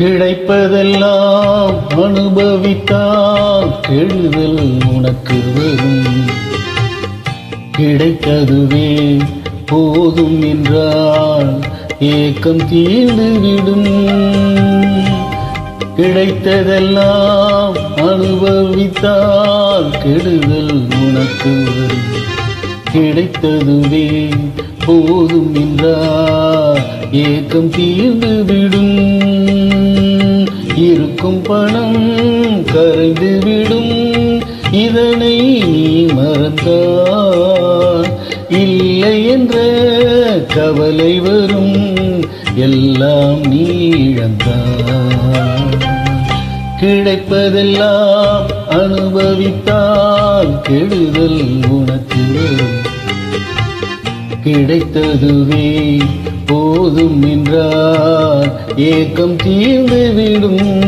கிடைப்பதெல்லாம் அனுபவித்தால் கெடுதல் உனக்கு வரும். கிடைத்ததுவே போதும் என்றால் ஏக்கம் தீர்ந்துவிடும். கிடைத்ததெல்லாம் அனுபவித்தால் கெடுதல் உனக்கு வரும். கிடைத்ததுவே போதும் என்றால் ஏக்கம் தீர்ந்துவிடும். இருக்கும் பணம் கரைந்துவிடும். இதனை நீ மறந்தால் இல்லை என்ற கவலை வரும். எல்லாம் நீ இழந்தால். கிடைப்பதெல்லாம் அனுபவித்தால் கெடுதல் உனக்கு கிடைத்ததுவே போதும் என்றார் ஏக்கம் தீர்ந்துவிடும்.